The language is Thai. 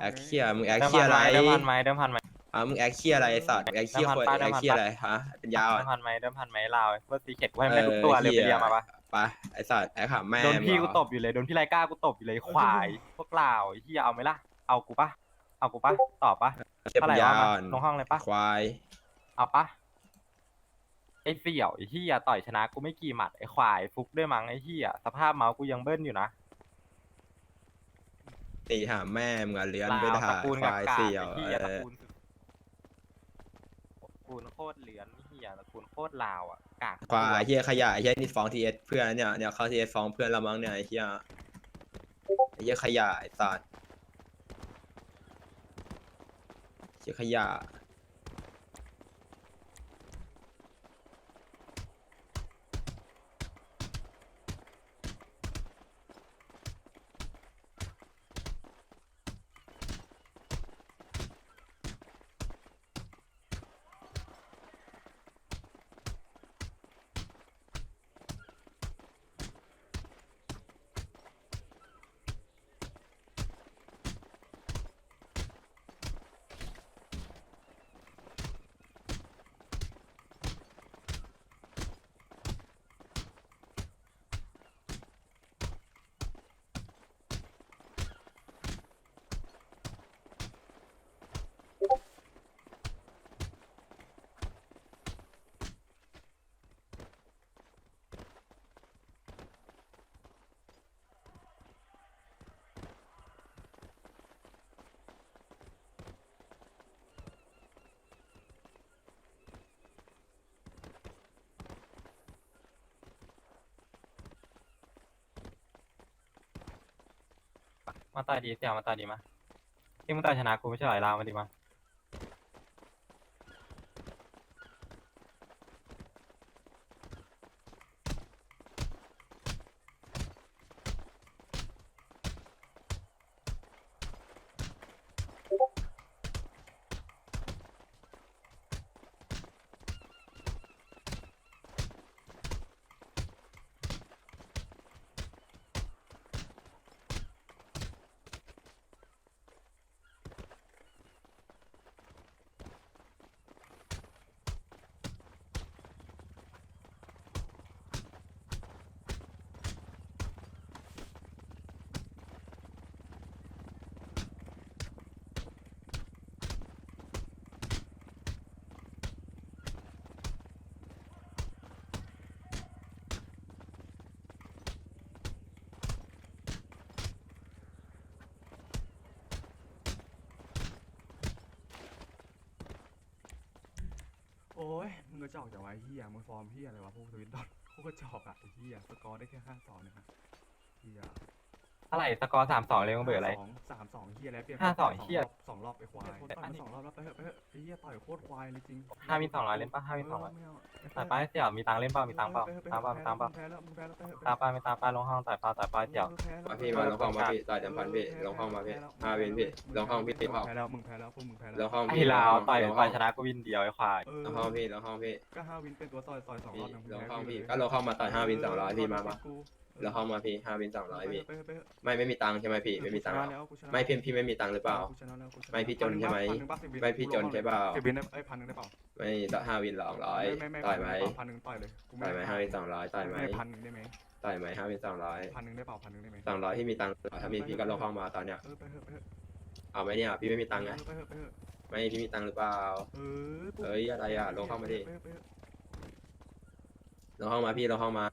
แอคเคียมึงแอคเดิมเคีพัยนอะไรไหมเดิมพันไหมเดิมพันไหมอะมึงแอคเคียอะไรไอ้สัตว์แอคเคียเดิมพันคนปะแอคเคียเดิมพันปะอะไรฮะเป็นยาวเดิอะมพันไหมเดิมพันไหมลาวเพื่อตีเข็ดกูให้ไม่ได้ทุกตัวเลยไปเรียมาปะไปไอ้สัตว์แอคหาแม่โดนพี่มึกูงเหรอตบอยู่เลยโดนพี่ไรกล้ากูตบอยู่เลยควายพวกลาวไอ้เฮียเอาไหมล่ะเอากูปะเอากูปะตอบปะเทียบเท่าไหร่ยาวะวมาลงห้องเลยปะควายเอาปะไอ้เสี่ยวไอ้เฮียต่อยชนะกูไม่กี่หมัดไอ้ควายฟุกด้วยมั้งไอ้เฮียสภาพเมาส์กูยังเบิ้ลอยู่นะ ตีหาแม่มึงอะเลื้อนลาวไปตถ่าระยกูลคกับวายกาเสี่ยวไอ้เฮียเอตระอกูลตระกูลโคตรเหลือนไอ้เฮียตระกูลโคตรลาวอะกากควายเฮียขยะไอ้เฮียนี่ฟ้องทีเอสเพื่อนเนี่ยเนี่ยเขาทีเอสฟ้องเพื่อนเรามั้งเนี่ยไอ้เฮียไอ้เฮียขยะไอ้สัตว์เฮียขยะ มาตายดีเสี่ยวมาตายดีมาที่มึงตายชนะกูไม่ใช่หรอไอ้ลาวมาดีมา โอ้ยมึงกระจอกจากไว้เฮียมึงฟอร์มเฮียอะไรวะพวกสวิตดอทพวกกระจอกอะไอ้เฮียสกอร์ได้แค่ห้าสองเนี่ยฮะเฮีย เท่าไหร่สกอร์สามสองเลยมึงเบื่ออะไรสองสามสองเฮียแล้วเปลี่ยนห้าสองรบเหี้ยสองรอบไปควายต่อยมาสองรอบแล้วไปเถอะไปเถอะไอ้เฮียต่อยโคตรควายเลยจริงห้ามีสองร้อยเล่นปะห้ามีสองร้อยไม่เาต่อยป้าเสี่ยวมีตังค์เล่นเปล่ามีตังค์เปล่าไปถอะตามเปล่าไปตามถเปล่าอะแพ้แล้วมึงแพ้แล้วไปเถอะตามป้าไม่ตามป้าลงห้องต่อยป้าต่อยป้าเสี่ยวมึงแพ้แล้วมาพี่มาลงห้องมาพี่ต่อยเดิมพันพี่ลงห้องมาพี่ห้าเวนพี่ลงห้องพี่มึห้องแพ้แล้วมึงแพ้แล้วพวกมึงแพ้แล้วลงห้องไอ้พี่ลาวต่อยลงต่ห้ออยงชนะกูวินเดียวไอ้ควายเออลงห้องพี่ลงห้องพี่ก็ห้าวินเป็นตัวต่อยต่อยสองรพี่อบนะมึลงแพ้ห้องพี่เลยก็ลงห้องมาต่อยห้าวินสองร้อยพี่มามา กูลงห้องมาพี่ห้าวินสองร้อยพี่ ไปเถอะไปเถอะไม่ไม่มีตังค์ใช่ไหมพี่ไม่มีตังค์หรอแล้วกูชนะไม่พี่พี่ไม่มีตังค์หรือเปล่า กูชนะแล้วกูชนะไม่พี่จนใช่ไหม พันึ่งปะสิบวินไม่พี่จนใช่เปล่า สิบวินได้เอ้ยพันหนึ่งได้เปล่าไม่ต่อห้าวินสองร้อยไม่ไม่ต่อยไหมพันหนึ่งต่อยเลยกูต่อยไหมห้าวินสองร้อยต่อยไหมพันหนึ่งได้ไหมต่อยไหมห้าวินสองร้อยพันหนึ่งได้เปล่าพันหนึ่งได้ไหมสองร้อยพี่มีตังค์หรือเปล่าถ้ามีพี่ก็ลงห้องมาตอนเนี้ย เออไปเถอะไปเถอะเอาไหมเนี่ยพี่ไม่มีตังค์ไง ไปเถอะไปเถอะไม่พี่มีตังค์หรือเปล่า เออปุ๊บเอ้ยอะไรอะลงห้องมาดิ ไปเถอะไปเถอะลงห้องมาพี่ลงห้องมา